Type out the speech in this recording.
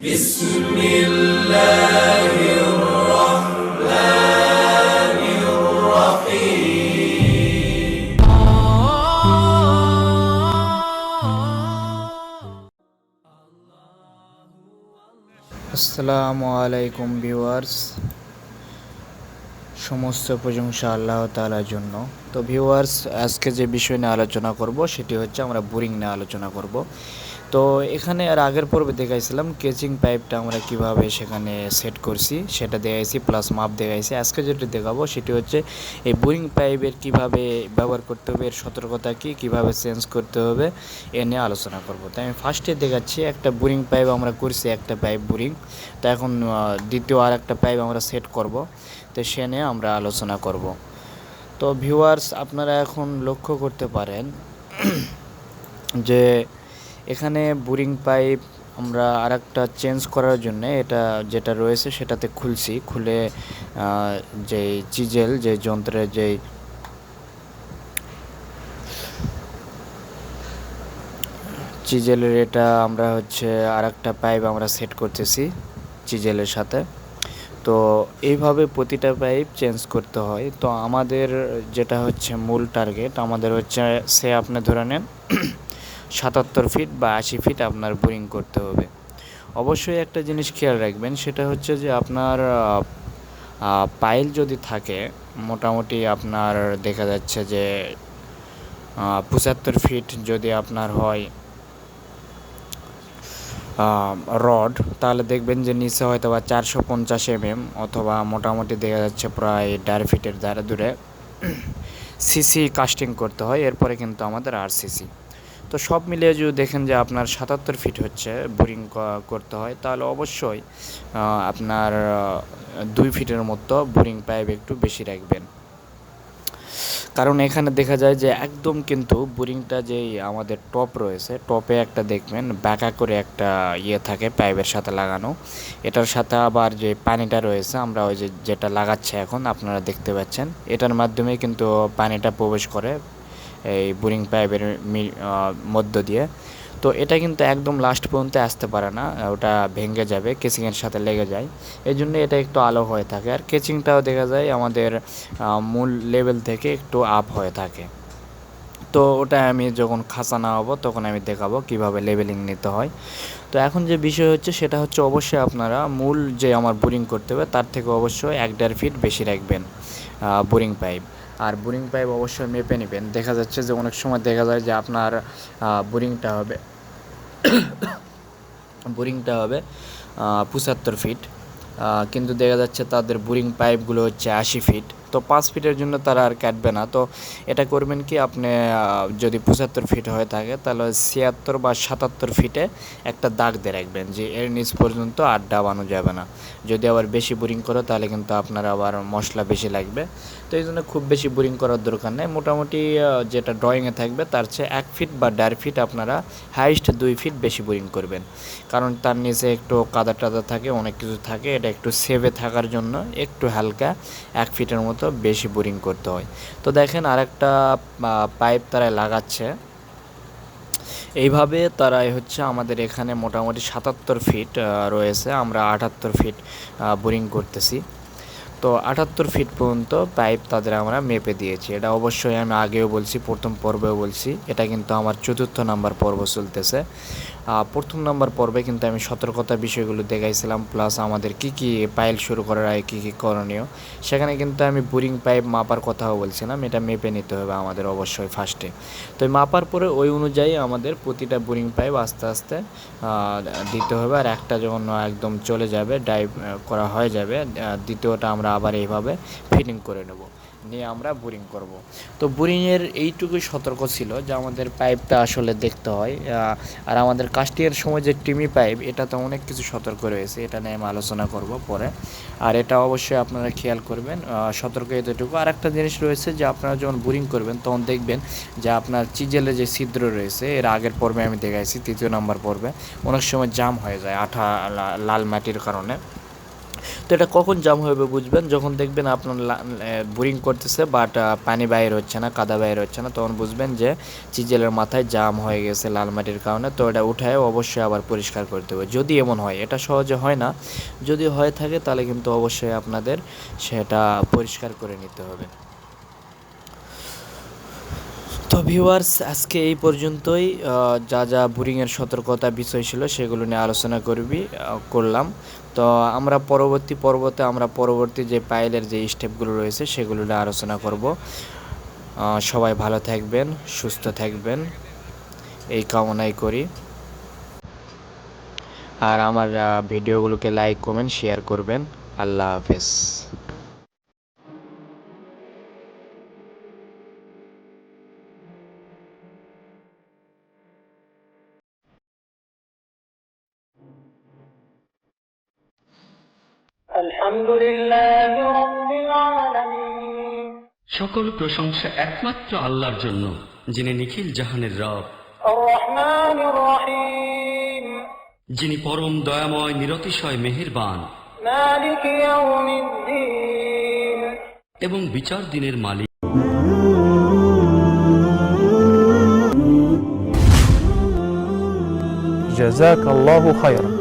بسم الله الرحمن الرحيم আসসালামু আলাইকুম ভিউয়ার্স সমস্ত প্রশংসা আল্লাহ তাআলার জন্য তো ভিউয়ার্স আজকে যে বিষয় নিয়ে আলোচনা করব সেটি হচ্ছে আমরা বোরিং নিয়ে আলোচনা করব তো এখানে আর আগের পর্বে দেখাইছিলাম কেচিং পাইপটা আমরা কীভাবে সেখানে সেট করছি, সেটা দেখাইছি প্লাস মাপ দেখাইছি। আজকে যেটা দেখাবো সেটি হচ্ছে এই বোরিং পাইপের কীভাবে ব্যবহার করতে হবে, এর সতর্কতা কী, কীভাবে চেঞ্জ করতে হবে, এ নিয়ে আলোচনা করব। তো আমি ফার্স্টে দেখাচ্ছি একটা বোরিং পাইপ আমরা করছি, একটা পাইপ বোরিং তো এখন দ্বিতীয় আর একটা পাইপ আমরা সেট করব। তো সে নিয়ে আমরা আলোচনা করব। তো ভিউয়ার্স আপনারা এখন লক্ষ্য করতে পারেন যে এখানে বোরিং পাইপ আমরা আর একটা চেঞ্জ করার জন্য এটা যেটা রয়েছে সেটাতে খুলছি। খুলে যে চিজেল, যে যন্ত্রের যেই চিজেলের এটা আমরা হচ্ছে আর একটা পাইপ আমরা সেট করতেছি চিজেলের সাথে। তো এইভাবে প্রতিটা পাইপ চেঞ্জ করতে হয়। তো আমাদের যেটা হচ্ছে মূল টার্গেট, আমাদের হচ্ছে সে আপনি ধরে নেন সাতাত্তর ফিট বা আশি ফিট আপনার বোরিং করতে হবে। অবশ্যই একটা জিনিস খেয়াল রাখবেন, সেটা হচ্ছে যে আপনার পাইল যদি থাকে, মোটামুটি আপনার দেখা যাচ্ছে যে পঁচাত্তর ফিট যদি আপনার হয় রড তাহলে দেখবেন যে নিচে হয়তো বা চারশো পঞ্চাশ এমএম অথবা মোটামুটি দেখা যাচ্ছে প্রায় দেড় ফিটের দ্বারা দূরে সিসি কাস্টিং করতে হয়, এরপরে কিন্তু আমাদের আর সিসি তো সব মিলিয়ে যদি দেখেন যে আপনার সাতাত্তর ফিট হচ্ছে বোরিং করতে হয়, তাহলে অবশ্যই আপনার দুই ফিটের মতো বোরিং পাইপ একটু বেশি রাখবেন। কারণ এখানে দেখা যায় যে একদম কিন্তু বোরিংটা যেই আমাদের টপ রয়েছে টপে একটা দেখবেন ব্যাকা করে একটা ইয়ে থাকে পাইপের সাথে লাগানো। এটার সাথে আবার যে পানিটা রয়েছে, আমরা ওই যে যেটা লাগাচ্ছে এখন, আপনারা দেখতে পাচ্ছেন, এটার মাধ্যমে কিন্তু পানিটা প্রবেশ করে। এই বোরিং পাইপের মধ্য দিয়ে। তো এটা কিন্তু একদম লাস্ট পর্যন্ত আসতে পারে না, ওটা ভেঙে যাবে কেচিংয়ের সাথে লেগে যায়। এই জন্য এটা একটু আলো হয়ে থাকে। আর কেচিংটাও দেখা যায় আমাদের মূল লেভেল থেকে একটু আপ হয়ে থাকে। তো ওটা আমি যখন খাঁচা হব, তখন আমি দেখাবো কীভাবে লেভেলিং নিতে হয়। তো এখন যে বিষয় হচ্ছে, সেটা হচ্ছে অবশ্যই আপনারা মূল যে আমার বোরিং করতে হবে, তার থেকে অবশ্যই এক দেড় ফিট বেশি রাখবেন বোরিং পাইপ। আর বোরিং পাইপ অবশ্যই মেপে নেবেন। দেখা যাচ্ছে যে অনেক সময় দেখা যায় যে আপনার বোরিংটা হবে বোরিংটা হবে পঁচাত্তর ফিট কিন্তু দেখা যাচ্ছে তাদের বোরিং পাইপগুলো হচ্ছে আশি ফিট তো পাঁচ ফিটের জন্য তারা আর কাটবে না। তো এটা করবেন কি, আপনি যদি পঁচাত্তর ফিট হয়ে থাকে, তাহলে ছিয়াত্তর বা সাতাত্তর ফিটে একটা দাগ দিয়ে রাখবেন যে এর নিচ পর্যন্ত আর ডাবানো যাবে না। যদি আবার বেশি বোরিং করো, তাহলে কিন্তু আপনার আবার মশলা বেশি লাগবে। তো এই জন্য খুব বেশি বোরিং করার দরকার নেই। মোটামুটি যেটা ড্রয়িংয়ে থাকবে, তার চেয়ে এক ফিট বা দেড় ফিট আপনারা হাইস্ট দুই ফিট বেশি বোরিং করবেন। কারণ তার নিচে একটু কাদা টাদা থাকে, অনেক কিছু থাকে। এটা একটু সেভে থাকার জন্য একটু হালকা এক ফিটের মতো বেশি বোরিং করতে হয়। তো দেখেন আরেকটা পাইপ তারা লাগাচ্ছে। এইভাবে তারাই হচ্ছে আমাদের এখানে মোটামুটি সাতাত্তর ফিট রয়েছে। আমরা আটাত্তর ফিট বোরিং করতেছি। তো আটাত্তর ফিট পর্যন্ত পাইপ তাদের আমরা মেপে দিয়েছি। এটা অবশ্যই আমি আগেও বলছি, প্রথম পর্বেও বলছি। এটা কিন্তু আমার চতুর্থ নাম্বার পর্ব চলতেছে। প্রথম নাম্বার পর্বে কিন্তু আমি সতর্কতা বিষয়গুলো দেখাইছিলাম প্লাস আমাদের কি কি পাইল শুরু করার আগে কী কী করণীয়। সেখানে কিন্তু আমি বোরিং পাইপ মাপার কথাও বলছিলাম, এটা মেপে নিতে হবে আমাদের অবশ্যই ফার্স্টে তো মাপার পরে ওই অনুযায়ী আমাদের প্রতিটা বোরিং পাইপ আস্তে আস্তে দিতে হবে। আর একটা যখন একদম চলে যাবে ডাইভ করা হয়ে যাবে দ্বিতীয়টা আমরা আবার এইভাবে ফিটিং করে নেব। নিয়ে আমরা বোরিং করব। তো বোরিংয়ের এইটুকুই সতর্ক ছিল যে আমাদের পাইপটা আসলে দেখতে হয়। আর আমাদের কাস্টিংয়ের সময় যে টিমি পাইপ এটাতে অনেক কিছু সতর্ক রয়েছে। এটা নিয়ে আমি আলোচনা করব পরে। আর এটা অবশ্যই আপনারা খেয়াল করবেন। সতর্ক এতটুকু। আর একটা জিনিস রয়েছে যে আপনারা যখন বোরিং করবেন, তখন দেখবেন যে আপনার চিজেলে যে ছিদ্র রয়েছে, এর আগের পর্বে আমি দেখাইছি, তৃতীয় নাম্বার পর্বে, অনেক সময় জাম হয়ে যায় আঠা লাল মাটির কারণে। তো এটা কখন জাম হবে বুঝবেন? যখন দেখবেন আপনার বোরিং করতেছে বাট পানি বাইর হচ্ছে না, কাদা বাইর হচ্ছে না, তখন বুঝবেন যে চিজেলের মাথায় জাম হয়ে গেছে লাল মাটির কারণে, তো এটা উঠায় অবশ্যই আবার পরিষ্কার করতে হবে। যদি এমন হয়, এটা সহজে হয় না, যদি হয়ে থাকে তাহলে কিন্তু অবশ্যই আপনাদের সেটা পরিষ্কার করে নিতে হবে। তো ভিউয়ার্স, আজকে এই পর্যন্তই। যা যা বোরিংয়ের সতর্কতা বিষয় ছিল সেগুলো নিয়ে আলোচনা করবি করলাম। তো আমরা পরবর্তী পর্বতে, আমরা পরবর্তী যে পাইলের যে স্টেপগুলো রয়েছে সেগুলো নিয়ে আলোচনা করব। সবাই ভালো থাকবেন, সুস্থ থাকবেন। এই কামনাই করি। আর আমার ভিডিওগুলোকে লাইক কমেন্ট শেয়ার করবেন। আল্লাহ হাফেজ। সকল প্রশংসা একমাত্র আল্লাহর জন্য যিনি নিখিল জাহানের রব الرحمن الرحيم যিনি পরম দয়াময় নিরতিশয় মেহেরবান مالك يوم الدين এবং বিচার দিনের মালিক جزاك الله خيرا